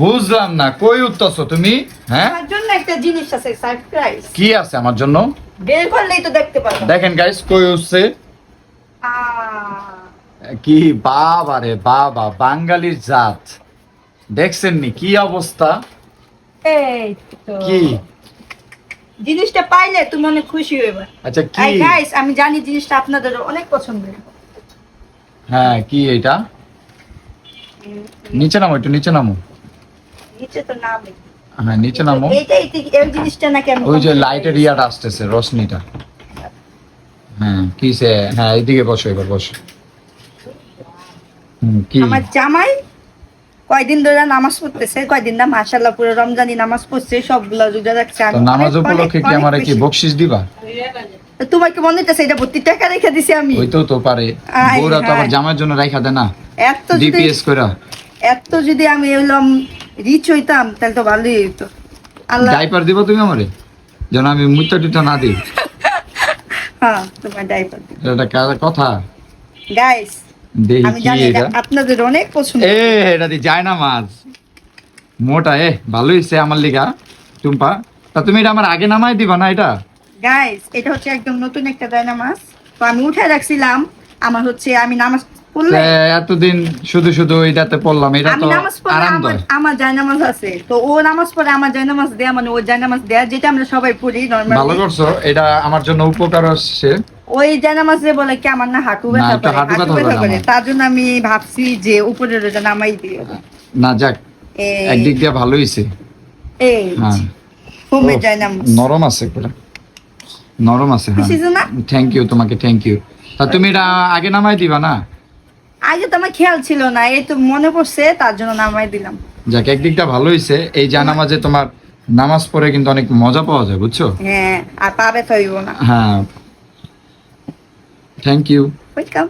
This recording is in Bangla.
বুঝলাম না কই উঠতেছো তুমি? হ্যাঁ? আমার জন্য একটা জিনিস আছে সারপ্রাইজ কি আছে আমার জন্য? বের করলেই তো দেখতে পারব। দেখেন গাইস কই উঠছে? কি বাবা রে বাবা বাঙালির জাত। দেখছেন নি কি অবস্থা? এই তো। কি? জিনিসটা পাইলে তুমি অনেক খুশি হইবে। আচ্ছা কি? গাইস আমি জানি জিনিসটা আপনাদের অনেক পছন্দের। হ্যাঁ কি এটা? নিচে নামো একটু নিচে নামো। নিচে তো নামে। হ্যাঁ নিচে নামো। এইটাই এই জিনিসটা নাকি আমি ওই যে লাইটের ইয়াটা আসতেছে রশ্মিটা হ্যাঁ কি সে হ্যাঁ এইদিকে বসো এবার বসো। কি? আমার জামাই কয়দিন ধরে নামাজ পড়তেছে কয়দিন না মাশাল্লাহ পুরো রমজানি নামাজ পড়ছে সবগুলো রোজা রাখছে। আমি তো নামাজ উপলক্ষে কি আমারে কি খুশি। বকশিস দিবা? তো তোমার কি মনে হইতেছে এটা ভর্তি টাকা রেখে দিছি আমি? ওইটাও তো পারে। আয় বউরা তো আবার জামার জন্য রাখা দেয় না। এত যদি ডিপিএস কইরা। এত যদি আমি এলাম রিচ হইতাম তাহলে তো ভালোই হইতো। আল্লাহ ডাইপার দিবা তুমি আমারে? যেন আমি মুত্তা টুত্তা না দিই। হ্যাঁ তোমার ডাইপার এটা কথা। গাইস আমি জানি এটা। এটা আপনাদের অনেক পছন্দ। এ এটা দি যায় না মাছ মোটা এ ভালো হইছে আমার লিগা টুম্পা। তা তুমি এটা আমার আগে নামাই দিবা না এটা? গাইস এটা হচ্ছে একদম নতুন একটা ডায়নামাস তো আমি উঠে রাখছিলাম আমার হচ্ছে আমি নামাজ এতদিন শুধু শুধু এটাতে পড়লাম এটা তো আমার আরামদায়ক। আমার জায়নামাজ আছে। তো ও নামাজ পড়ে আমার জায়নামাজ দেয়া মানে জায়নামাজ দেয়া যেটা আমরা সবাই পড়ি ভালো করছ এটা আমার জন্য উপকার হচ্ছে। ওই জায়নামাজ বলে কি আমার না হাঁটু ব্যথা করে হাঁটু ব্যথা করে। তার জন্য আমি ভাবছি যে উপরের ওটা নামাই দিও না যাক এই একদিক দিয়ে ভালো হইছে। এই হ্যাঁ। হোমে জায়নামাজ। নরম আছে পুরা। নরম আছে হ্যাঁ। থ্যাংক ইউ তোমাকে থ্যাংক ইউ তা তুমি এটা আগে নামাই দিবা না? আগে তো আমার খেয়াল ছিল না এই তো মনে পড়ছে তার জন্য নামাই দিলাম। যাক একদিকটা ভালো হইছে। এই জানামাজে তোমার নামাজ পড়ে কিন্তু অনেক মজা পাওয়া যায় বুঝছ? হ্যাঁ আর পাবে তো না। হ্যাঁ। Thank you welcome